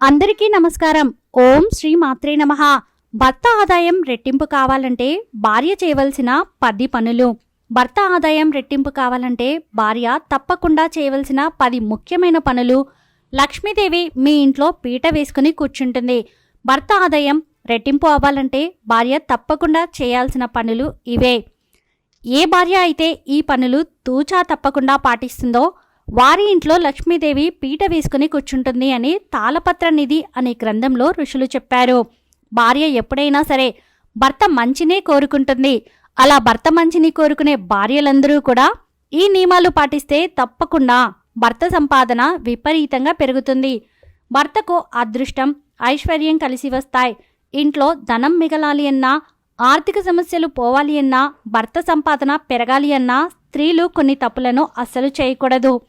అందరికీ నమస్కారం. ఓం శ్రీ మాత్రే నమః. భర్త ఆదాయం రెట్టింపు కావాలంటే భార్య చేయవలసిన పది పనులు. భర్త ఆదాయం రెట్టింపు కావాలంటే భార్య తప్పకుండా చేయవలసిన పది ముఖ్యమైన పనులు. లక్ష్మీదేవి మీ ఇంట్లో పీట వేసుకుని కూర్చుంటుంది. భర్త ఆదాయం రెట్టింపు అవ్వాలంటే భార్య తప్పకుండా చేయాల్సిన పనులు ఇవే. ఏ భార్య అయితే ఈ పనులు తూచా తప్పకుండా పాటిస్తుందో వారి ఇంట్లో లక్ష్మీదేవి పీట వేసుకుని కూర్చుంటుంది అని తాళపత్ర నిధి అనే గ్రంథంలో ఋషులు చెప్పారు. భార్య ఎప్పుడైనా సరే భర్త మంచినే కోరుకుంటుంది. అలా భర్త మంచిని కోరుకునే భార్యలందరూ కూడా ఈ నియమాలు పాటిస్తే తప్పకుండా భర్త సంపాదన విపరీతంగా పెరుగుతుంది. భర్తకు అదృష్టం ఐశ్వర్యం కలిసి వస్తాయి. ఇంట్లో ధనం మిగలాలి అన్నా ఆర్థిక సమస్యలు పోవాలి అన్నా భర్త సంపాదన పెరగాలి అన్నా స్త్రీలు కొన్ని తప్పులను అస్సలు చేయకూడదు.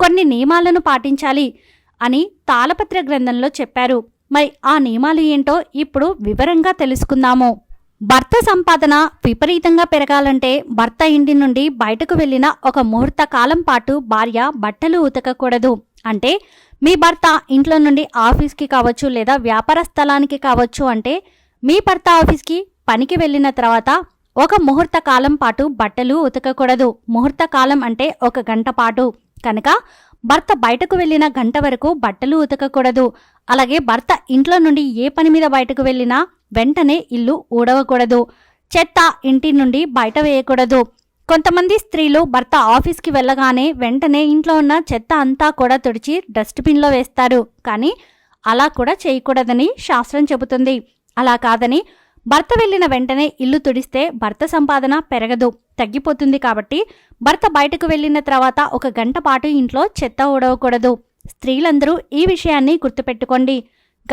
కొన్ని నియమాలను పాటించాలి అని తాళపత్ర గ్రంథంలో చెప్పారు. మరి ఆ నియమాలు ఏంటో ఇప్పుడు వివరంగా తెలుసుకుందాము. భర్త సంపాదన విపరీతంగా పెరగాలంటే భర్త ఇంటి నుండి బయటకు వెళ్ళిన ఒక ముహూర్త కాలం పాటు భార్య బట్టలు ఉతకకూడదు. అంటే మీ భర్త ఇంట్లో నుండి ఆఫీస్కి కావచ్చు లేదా వ్యాపార స్థలానికి కావచ్చు అంటే మీ భర్త ఆఫీస్కి పనికి వెళ్ళిన తర్వాత ఒక ముహూర్త కాలం పాటు బట్టలు ఉతకకూడదు. ముహూర్త కాలం అంటే ఒక గంట పాటు. కనుక భర్త బయటకు వెళ్ళిన గంట వరకు బట్టలు ఉతకకూడదు. అలాగే భర్త ఇంట్లో నుండి ఏ పని మీద బయటకు వెళ్ళినా వెంటనే ఇల్లు ఊడవకూడదు. చెత్త ఇంటి నుండి బయట వేయకూడదు. కొంతమంది స్త్రీలు భర్త ఆఫీస్కి వెళ్ళగానే వెంటనే ఇంట్లో ఉన్న చెత్త అంతా కూడా తుడిచి డస్ట్బిన్లో వేస్తారు. కానీ అలా కూడా చేయకూడదని శాస్త్రం చెబుతుంది. అలా కాదని భర్త వెళ్ళిన వెంటనే ఇల్లు తుడిస్తే భర్త సంపాదన పెరగదు. తగ్గిపోతుంది కాబట్టి భర్త బయటకు వెళ్ళిన తర్వాత ఒక గంట పాటు ఇంట్లో చెత్త ఊడవకూడదు. స్త్రీలందరూ ఈ విషయాన్ని గుర్తుపెట్టుకోండి.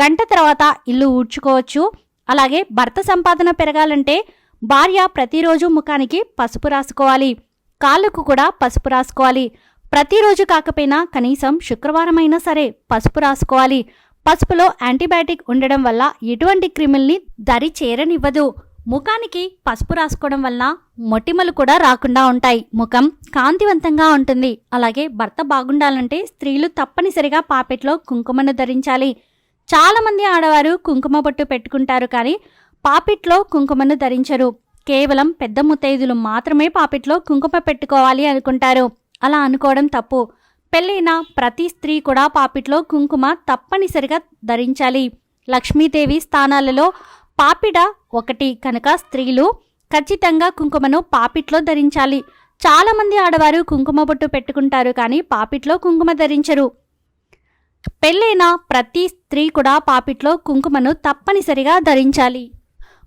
గంట తర్వాత ఇల్లు ఊడ్చుకోవచ్చు. అలాగే భర్త సంపాదన పెరగాలంటే భార్య ప్రతిరోజు ముఖానికి పసుపు రాసుకోవాలి. కాళ్ళకు కూడా పసుపు రాసుకోవాలి. ప్రతిరోజు కాకపోయినా కనీసం శుక్రవారం అయినా సరే పసుపు రాసుకోవాలి. పసుపులో యాంటీబయాటిక్ ఉండడం వల్ల ఎటువంటి క్రిముల్ని దరి చేరనివ్వదు. ముఖానికి పసుపు రాసుకోవడం వల్ల మొటిమలు కూడా రాకుండా ఉంటాయి. ముఖం కాంతివంతంగా ఉంటుంది. అలాగే భర్త బాగుండాలంటే స్త్రీలు తప్పనిసరిగా పాపెట్లో కుంకుమను ధరించాలి. చాలామంది ఆడవారు కుంకుమ బొట్టు పెట్టుకుంటారు కానీ పాపిట్లో కుంకుమను ధరించరు. కేవలం పెద్ద ముత్తైదులు మాత్రమే పాపిట్లో కుంకుమ పెట్టుకోవాలి అనుకుంటారు. అలా అనుకోవడం తప్పు. పెళ్ళైన ప్రతి స్త్రీ కూడా పాపిట్లో కుంకుమ తప్పనిసరిగా ధరించాలి. లక్ష్మీదేవి స్థానాలలో పాపిడ ఒకటి కనుక స్త్రీలు ఖచ్చితంగా కుంకుమను పాపిట్లో ధరించాలి. చాలామంది ఆడవారు కుంకుమ బొట్టు పెట్టుకుంటారు కానీ పాపిట్లో కుంకుమ ధరించరు. పెళ్ళైన ప్రతి స్త్రీ కూడా పాపిట్లో కుంకుమను తప్పనిసరిగా ధరించాలి.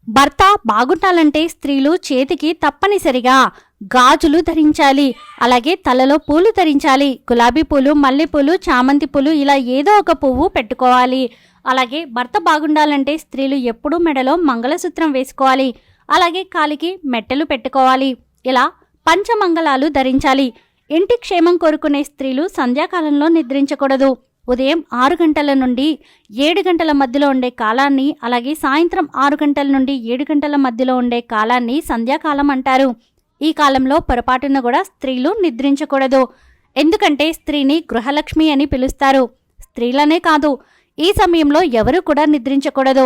భర్త బాగుండాలంటే స్త్రీలు చేతికి తప్పనిసరిగా గాజులు ధరించాలి అలాగే తలలో పూలు ధరించాలి గులాబీ పూలు మల్లెపూలు చామంతి పూలు ఇలా ఏదో ఒక పువ్వు పెట్టుకోవాలి. అలాగే భర్త బాగుండాలంటే స్త్రీలు ఎప్పుడూ మెడలో మంగళసూత్రం వేసుకోవాలి అలాగే కాలికి మెట్టెలు పెట్టుకోవాలి. ఇలా పంచమంగళాలు ధరించాలి. ఇంటి క్షేమం కోరుకునే స్త్రీలు సంధ్యాకాలంలో నిద్రించకూడదు. ఉదయం ఆరు గంటల నుండి ఏడు గంటల మధ్యలో ఉండే కాలాన్ని అలాగే సాయంత్రం ఆరు గంటల నుండి ఏడు గంటల మధ్యలో ఉండే కాలాన్ని సంధ్యాకాలం అంటారు. ఈ కాలంలో పొరపాటున కూడా స్త్రీలు నిద్రించకూడదు. ఎందుకంటే స్త్రీని గృహలక్ష్మి అని పిలుస్తారు. స్త్రీలనే కాదు ఈ సమయంలో ఎవరూ కూడా నిద్రించకూడదు.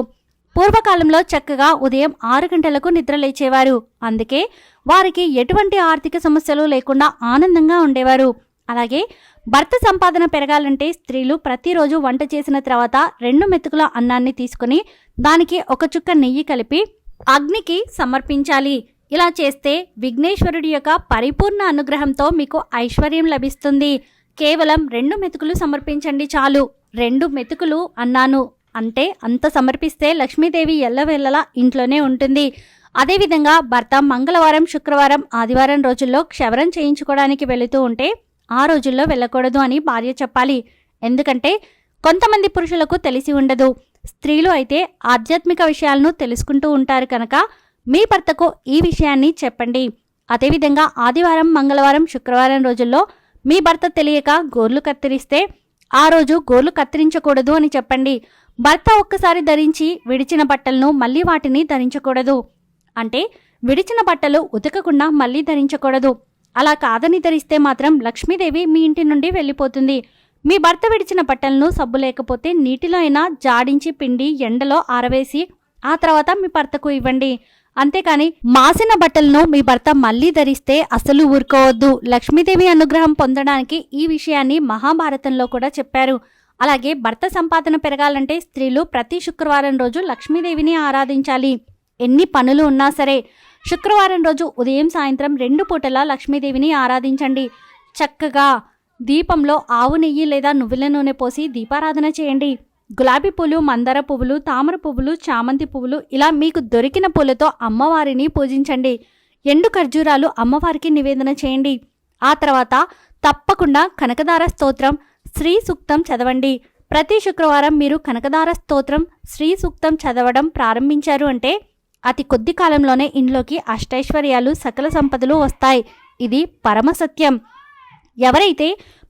పూర్వకాలంలో చక్కగా ఉదయం ఆరు గంటలకు నిద్ర లేచేవారు. అందుకే వారికి ఎటువంటి ఆర్థిక సమస్యలు లేకుండా ఆనందంగా ఉండేవారు. అలాగే భర్త సంపాదన పెరగాలంటే స్త్రీలు ప్రతిరోజు వంట చేసిన తర్వాత రెండు మెతుకుల అన్నాన్ని తీసుకుని దానికి ఒక చుక్క నెయ్యి కలిపి అగ్నికి సమర్పించాలి. ఇలా చేస్తే విఘ్నేశ్వరుడి యొక్క పరిపూర్ణ అనుగ్రహంతో మీకు ఐశ్వర్యం లభిస్తుంది. కేవలం రెండు మెతుకులు సమర్పించండి చాలు. రెండు మెతుకులు అన్నాను. అంటే అంత సమర్పిస్తే లక్ష్మీదేవి ఎల్లవెల్లలా ఇంట్లోనే ఉంటుంది. అదేవిధంగా భర్త మంగళవారం శుక్రవారం ఆదివారం రోజుల్లో క్షవరం చేయించుకోవడానికి వెళుతూ ఉంటే ఆ రోజుల్లో వెళ్ళకూడదు అని భార్య చెప్పాలి. ఎందుకంటే కొంతమంది పురుషులకు తెలిసి ఉండదు. స్త్రీలు అయితే ఆధ్యాత్మిక విషయాలను తెలుసుకుంటూ ఉంటారు కనుక మీ భర్తకు ఈ విషయాన్ని చెప్పండి. అదేవిధంగా ఆదివారం మంగళవారం శుక్రవారం రోజుల్లో మీ భర్త తెలియక గోర్లు కత్తిరిస్తే ఆ రోజు గోర్లు కత్తిరించకూడదు అని చెప్పండి. భర్త ఒక్కసారి ధరించి విడిచిన బట్టలను మళ్ళీ వాటిని ధరించకూడదు. అంటే విడిచిన బట్టలు ఉతకకుండా మళ్ళీ ధరించకూడదు. అలా కాదని ధరిస్తే మాత్రం లక్ష్మీదేవి మీ ఇంటి నుండి వెళ్ళిపోతుంది. మీ భర్త విడిచిన బట్టలను సబ్బు లేకపోతే నీటిలో అయినా జాడించి పిండి ఎండలో ఆరవేసి ఆ తర్వాత మీ భర్తకు ఇవ్వండి. అంతేకాని మాసిన బట్టలను మీ భర్త మళ్ళీ ధరిస్తే అసలు ఊరుకోవద్దు. లక్ష్మీదేవి అనుగ్రహం పొందడానికి ఈ విషయాన్ని మహాభారతంలో కూడా చెప్పారు. అలాగే భర్త సంపాదన పెరగాలంటే స్త్రీలు ప్రతి శుక్రవారం రోజు లక్ష్మీదేవిని ఆరాధించాలి. ఎన్ని పనులు ఉన్నా సరే శుక్రవారం రోజు ఉదయం సాయంత్రం రెండు పూటలా లక్ష్మీదేవిని ఆరాధించండి. చక్కగా దీపంలో ఆవు నెయ్యి లేదా నువ్వుల నూనె పోసి దీపారాధన చేయండి. గులాబీ పూలు మందార పువ్వులు తామర పువ్వులు చామంతి పువ్వులు ఇలా మీకు దొరికిన పూలతో అమ్మవారిని పూజించండి. ఎండు ఖర్జూరాలు అమ్మవారికి నివేదన చేయండి. ఆ తర్వాత తప్పకుండా కనకదార స్తోత్రం శ్రీ సూక్తం చదవండి. ప్రతి శుక్రవారం మీరు కనకదార స్తోత్రం శ్రీ సూక్తం చదవడం ప్రారంభించారు అంటే అతి కొద్ది కాలంలోనే ఇంట్లోకి అష్టైశ్వర్యాలు సకల సంపదలు వస్తాయి. ఇది పరమ సత్యం. ఎవరైతే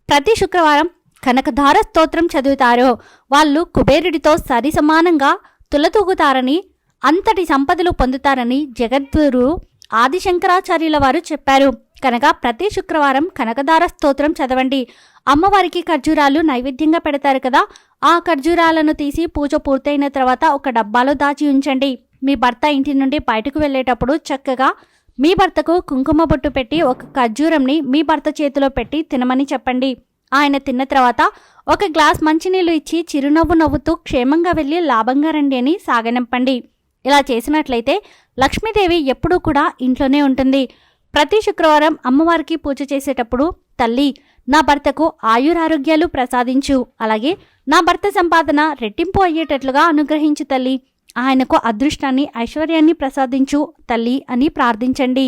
ప్రతి శుక్రవారం కనకధార స్తోత్రం చదువుతారో వాళ్ళు కుబేరుడితో సరి సమానంగా తులతూగుతారని అంతటి సంపదలు పొందుతారని జగద్గురు ఆదిశంకరాచార్యుల వారు చెప్పారు. కనుక ప్రతి శుక్రవారం కనకధార స్తోత్రం చదవండి. అమ్మవారికి ఖర్జూరాలు నైవేద్యంగా పెడతారు కదా ఆ ఖర్జూరాలను తీసి పూజ పూర్తయిన తర్వాత ఒక డబ్బాలో దాచి ఉంచండి. మీ భర్త ఇంటి నుండి బయటకు వెళ్ళేటప్పుడు చక్కగా మీ భర్తకు కుంకుమ బొట్టు పెట్టి ఒక ఖర్జూరంని మీ భర్త చేతిలో పెట్టి తినమని చెప్పండి. ఆయన తిన్న తర్వాత ఒక గ్లాస్ మంచినీళ్ళు ఇచ్చి చిరునవ్వు నవ్వుతూ క్షేమంగా వెళ్ళి లాభంగా రండి అని సాగనంపండి. ఇలా చేసినట్లయితే లక్ష్మీదేవి ఎప్పుడూ కూడా ఇంట్లోనే ఉంటుంది. ప్రతి శుక్రవారం అమ్మవారికి పూజ చేసేటప్పుడు తల్లి నా భర్తకు ఆయురారోగ్యాలు ప్రసాదించు. అలాగే నా భర్త సంపాదన రెట్టింపు అయ్యేటట్లుగా అనుగ్రహించు తల్లి. ఆయనకు అదృష్టాన్ని ఐశ్వర్యాన్ని ప్రసాదించు తల్లి అని ప్రార్థించండి.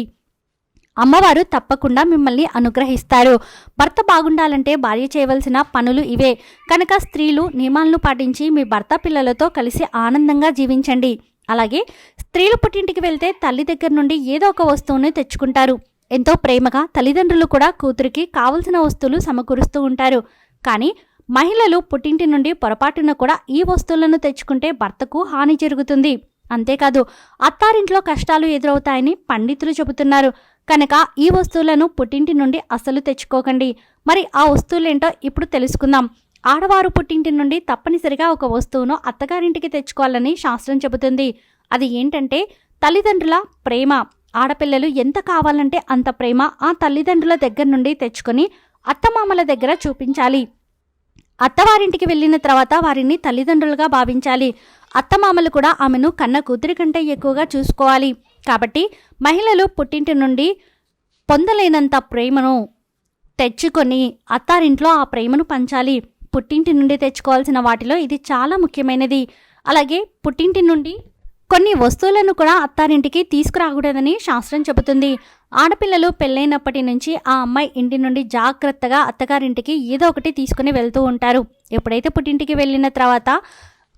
అమ్మవారు తప్పకుండా మిమ్మల్ని అనుగ్రహిస్తారు. భర్త బాగుండాలంటే భార్య చేయవలసిన పనులు ఇవే. కనుక స్త్రీలు నియమాలను పాటించి మీ భర్త పిల్లలతో కలిసి ఆనందంగా జీవించండి. అలాగే స్త్రీలు పుట్టింటికి వెళ్తే తల్లి దగ్గర నుండి ఏదో ఒక వస్తువుని తెచ్చుకుంటారు. ఎంతో ప్రేమగా తల్లిదండ్రులు కూడా కూతురికి కావలసిన వస్తువులు సమకూరుస్తూ ఉంటారు. కానీ మహిళలు పుట్టింటి నుండి పొరపాటున కూడా ఈ వస్తువులను తెచ్చుకుంటే భర్తకు హాని జరుగుతుంది. అంతేకాదు అత్తారింట్లో కష్టాలు ఎదురవుతాయని పండితులు చెబుతున్నారు. కనుక ఈ వస్తువులను పుట్టింటి నుండి అస్సలు తెచ్చుకోకండి. మరి ఆ వస్తువులేంటో ఇప్పుడు తెలుసుకుందాం. ఆడవారు పుట్టింటి నుండి తప్పనిసరిగా ఒక వస్తువును అత్తగారింటికి తెచ్చుకోవాలని శాస్త్రం చెబుతుంది. అది ఏంటంటే తల్లిదండ్రుల ప్రేమ. ఆడపిల్లలు ఎంత కావాలంటే అంత ప్రేమ ఆ తల్లిదండ్రుల దగ్గర నుండి తెచ్చుకొని అత్తమామల దగ్గర చూపించాలి. అత్తవారింటికి వెళ్ళిన తర్వాత వారిని తల్లిదండ్రులుగా భావించాలి. అత్తమామలు కూడా ఆమెను కన్న కూతురి కంటే ఎక్కువగా చూసుకోవాలి. కాబట్టి మహిళలు పుట్టింటి నుండి పొందలేనంత ప్రేమను తెచ్చుకొని అత్తారింట్లో ఆ ప్రేమను పంచాలి. పుట్టింటి నుండి తెచ్చుకోవాల్సిన వాటిలో ఇది చాలా ముఖ్యమైనది. అలాగే పుట్టింటి నుండి కొన్ని వస్తువులను కూడా అత్తారింటికి తీసుకురాకూడదని శాస్త్రం చెబుతుంది. ఆడపిల్లలు పెళ్ళైనప్పటి నుంచి ఆ అమ్మాయి ఇంటి నుండి జాగ్రత్తగా అత్తగారింటికి ఏదో ఒకటి తీసుకుని వెళ్తూ ఉంటారు. ఎప్పుడైతే పుట్టింటికి వెళ్ళిన తర్వాత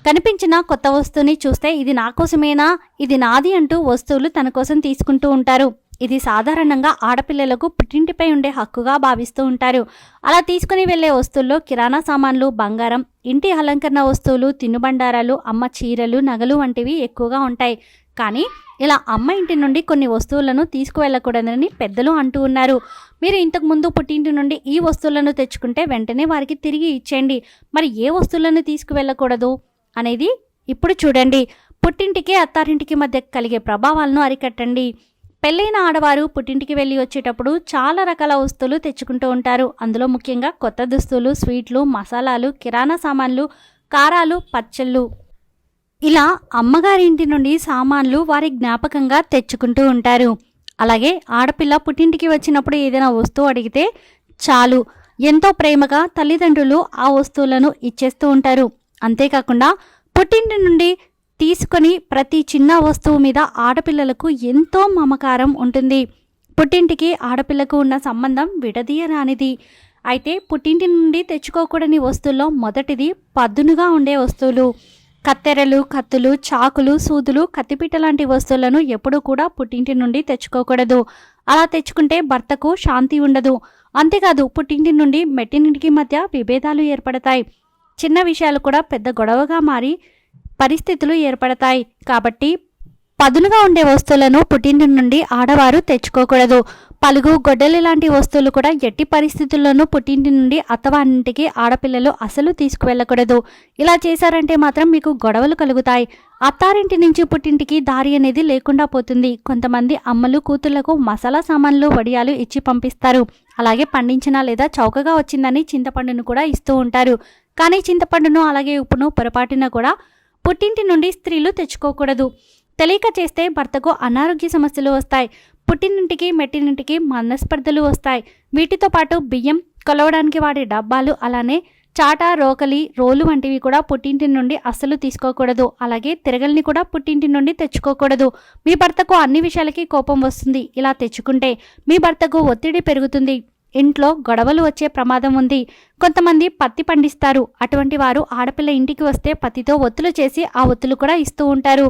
కనిపించిన కొత్త వస్తువుని చూస్తే ఇది నా కోసమేనా? ఇది నాది అంటూ వస్తువులు తన కోసం తీసుకుంటూ ఉంటారు. ఇది సాధారణంగా ఆడపిల్లలకు పుట్టింటిపై ఉండే హక్కుగా భావిస్తూ ఉంటారు. అలా తీసుకుని వెళ్ళే వస్తువుల్లో కిరాణా సామాన్లు బంగారం ఇంటి అలంకరణ వస్తువులు తినుబండారాలు అమ్మ చీరలు నగలు వంటివి ఎక్కువగా ఉంటాయి. కానీ ఇలా అమ్మ ఇంటి నుండి కొన్ని వస్తువులను తీసుకువెళ్ళకూడదని పెద్దలు అంటూ ఉన్నారు. మీరు ఇంతకు ముందు పుట్టింటి నుండి ఈ వస్తువులను తెచ్చుకుంటే వెంటనే వారికి తిరిగి ఇచ్చేయండి. మరి ఏ వస్తువులను తీసుకువెళ్ళకూడదు? అనేది ఇప్పుడు చూడండి. పుట్టింటికి అత్తారింటికి మధ్య కలిగే ప్రభావాలను అరికట్టండి. పెళ్ళైన ఆడవారు పుట్టింటికి వెళ్ళి వచ్చేటప్పుడు చాలా రకాల వస్తువులు తెచ్చుకుంటూ ఉంటారు. అందులో ముఖ్యంగా కొత్త దుస్తులు స్వీట్లు మసాలాలు కిరాణా సామాన్లు కారాలు పచ్చళ్ళు. ఇలా అమ్మగారింటి నుండి సామాన్లు వారి జ్ఞాపకంగా తెచ్చుకుంటూ ఉంటారు. అలాగే ఆడపిల్ల పుట్టింటికి వచ్చినప్పుడు ఏదైనా వస్తువు అడిగితే చాలు. ఎంతో ప్రేమగా తల్లిదండ్రులు ఆ వస్తువులను ఇచ్చేస్తూ ఉంటారు. అంతేకాకుండా పుట్టింటి నుండి తీసుకొని ప్రతి చిన్న వస్తువు మీద ఆడపిల్లలకు ఎంతో మమకారం ఉంటుంది. పుట్టింటికి ఆడపిల్లకు ఉన్న సంబంధం విడదీయరానిది. అయితే పుట్టింటి నుండి తెచ్చుకోకూడని వస్తువుల్లో మొదటిది పద్దునుగా ఉండే వస్తువులు. కత్తెరలు కత్తులు చాకులు సూదులు కత్తిపీట లాంటి వస్తువులను ఎప్పుడూ కూడా పుట్టింటి నుండి తెచ్చుకోకూడదు. అలా తెచ్చుకుంటే భర్తకు శాంతి ఉండదు. అంతేకాదు పుట్టింటి నుండి మెట్టినింటికి మధ్య విభేదాలు ఏర్పడతాయి. చిన్న విషయాలు కూడా పెద్ద గొడవగా మారి పరిస్థితులు ఏర్పడతాయి. కాబట్టి పదునుగా ఉండే వస్తువులను పుట్టింటి నుండి ఆడవారు తెచ్చుకోకూడదు. పలుగు గొడ్డలి లాంటి వస్తువులు కూడా ఎట్టి పరిస్థితుల్లోనూ పుట్టింటి నుండి అత్తవారింటికి ఆడపిల్లలు అసలు తీసుకువెళ్ళకూడదు. ఇలా చేశారంటే మాత్రం మీకు గొడవలు కలుగుతాయి. అత్తారింటి నుంచి పుట్టింటికి దారి అనేది లేకుండా పోతుంది. కొంతమంది అమ్మలు కూతుళ్ళకు మసాలా సామాన్లు వడియాలు ఇచ్చి పంపిస్తారు. అలాగే పండించిన లేదా చౌకగా వచ్చిందని చింతపండును కూడా ఇస్తూ ఉంటారు. కానీ చింతపండును అలాగే ఉప్పును పొరపాటున కూడా పుట్టింటి నుండి స్త్రీలు తెచ్చుకోకూడదు. తెలియక చేస్తే భర్తకు అనారోగ్య సమస్యలు వస్తాయి. పుట్టినింటికి మెట్టినింటికి మనస్పర్ధలు వస్తాయి. వీటితో పాటు బియ్యం కొలవడానికి వాడే డబ్బాలు అలానే చాట రోకలి రోలు వంటివి కూడా పుట్టింటి నుండి అస్సలు తీసుకోకూడదు. అలాగే తిరగల్ని కూడా పుట్టింటి నుండి తెచ్చుకోకూడదు. మీ భర్తకు అన్ని విషయాలకి కోపం వస్తుంది. ఇలా తెచ్చుకుంటే మీ భర్తకు ఒత్తిడి పెరుగుతుంది. ఇంట్లో గొడవలు వచ్చే ప్రమాదం ఉంది. కొంతమంది పత్తి పండిస్తారు. అటువంటి వారు ఆడపిల్ల ఇంటికి వస్తే పత్తితో ఒత్తులు చేసి ఆ ఒత్తులు కూడా ఇస్తూ ఉంటారు.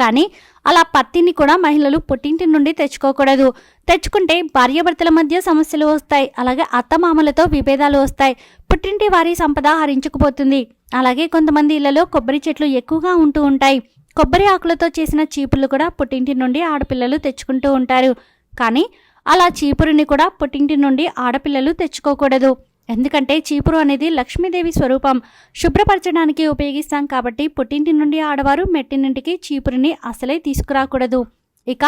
కానీ అలా పత్తిని కూడా మహిళలు పుట్టింటి నుండి తెచ్చుకోకూడదు. తెచ్చుకుంటే భార్యాభర్తల మధ్య సమస్యలు వస్తాయి. అలాగే అత్తమామలతో విభేదాలు వస్తాయి. పుట్టింటి వారి సంపద హరించుకుపోతుంది. అలాగే కొంతమంది ఇళ్ళలో కొబ్బరి చెట్లు ఎక్కువగా ఉంటూ ఉంటాయి. కొబ్బరి ఆకులతో చేసిన చీపులు కూడా పుట్టింటి నుండి ఆడపిల్లలు తెచ్చుకుంటూ ఉంటారు. కానీ అలా చీపురుని కూడా పుట్టింటి నుండి ఆడపిల్లలు తెచ్చుకోకూడదు. ఎందుకంటే చీపురు అనేది లక్ష్మీదేవి స్వరూపం. శుభ్రపరచడానికి ఉపయోగిస్తాం కాబట్టి పుట్టింటి నుండి ఆడవారు మెట్టినింటికి చీపురుని అసలే తీసుకురాకూడదు. ఇక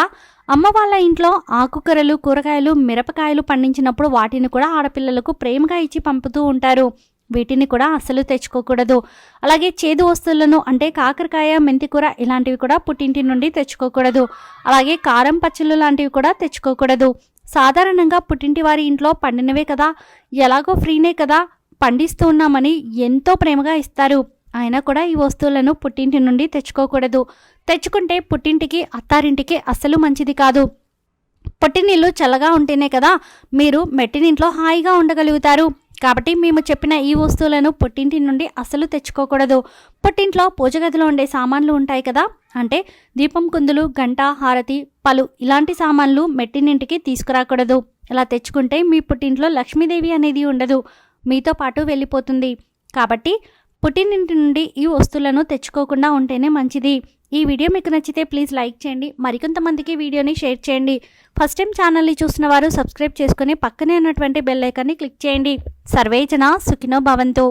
అమ్మ వాళ్ళ ఇంట్లో ఆకుకూరలు కూరగాయలు మిరపకాయలు పండించినప్పుడు వాటిని కూడా ఆడపిల్లలకు ప్రేమగా ఇచ్చి పంపుతూ ఉంటారు. వీటిని కూడా అస్సలు తెచ్చుకోకూడదు. అలాగే చేదు వస్తువులను అంటే కాకరకాయ మెంతికూర ఇలాంటివి కూడా పుట్టింటి నుండి తెచ్చుకోకూడదు. అలాగే కారం పచ్చళ్ళు లాంటివి కూడా తెచ్చుకోకూడదు. సాధారణంగా పుట్టింటి వారి ఇంట్లో పండినవే కదా. ఎలాగో ఫ్రీనే కదా. పండిస్తూ ఉన్నామని ఎంతో ప్రేమగా ఇస్తారు. అయినా కూడా ఈ వస్తువులను పుట్టింటి నుండి తెచ్చుకోకూడదు. తెచ్చుకుంటే పుట్టింటికి అత్తారింటికి అస్సలు మంచిది కాదు. పుట్టినిల్లు చల్లగా ఉంటేనే కదా మీరు మెట్టినింట్లో హాయిగా ఉండగలుగుతారు. కాబట్టి మేము చెప్పిన ఈ వస్తువులను పుట్టింటి నుండి అస్సలు తెచ్చుకోకూడదు. పుట్టింట్లో పూజ గదిలో ఉండే సామాన్లు ఉంటాయి కదా అంటే దీపం కుందులు గంట హారతి పలు ఇలాంటి సామాన్లు మెట్టినింటికి తీసుకురాకూడదు. ఇలా తెచ్చుకుంటే మీ పుట్టింట్లో లక్ష్మీదేవి అనేది ఉండదు. మీతో పాటు వెళ్ళిపోతుంది. కాబట్టి పుట్టినింటి నుండి ఈ వస్తువులను తెచ్చుకోకుండా ఉంటేనే మంచిది. ఈ వీడియో మీకు నచ్చితే ప్లీజ్ లైక్ చేయండి. మరికొంతమందికి వీడియోని షేర్ చేయండి. ఫస్ట్ టైం ఛానల్ని చూసిన వారు సబ్స్క్రైబ్ చేసుకుని పక్కనే ఉన్నటువంటి బెల్ ఐకాన్ని క్లిక్ చేయండి. సర్వేచన సుఖినో భవంతు.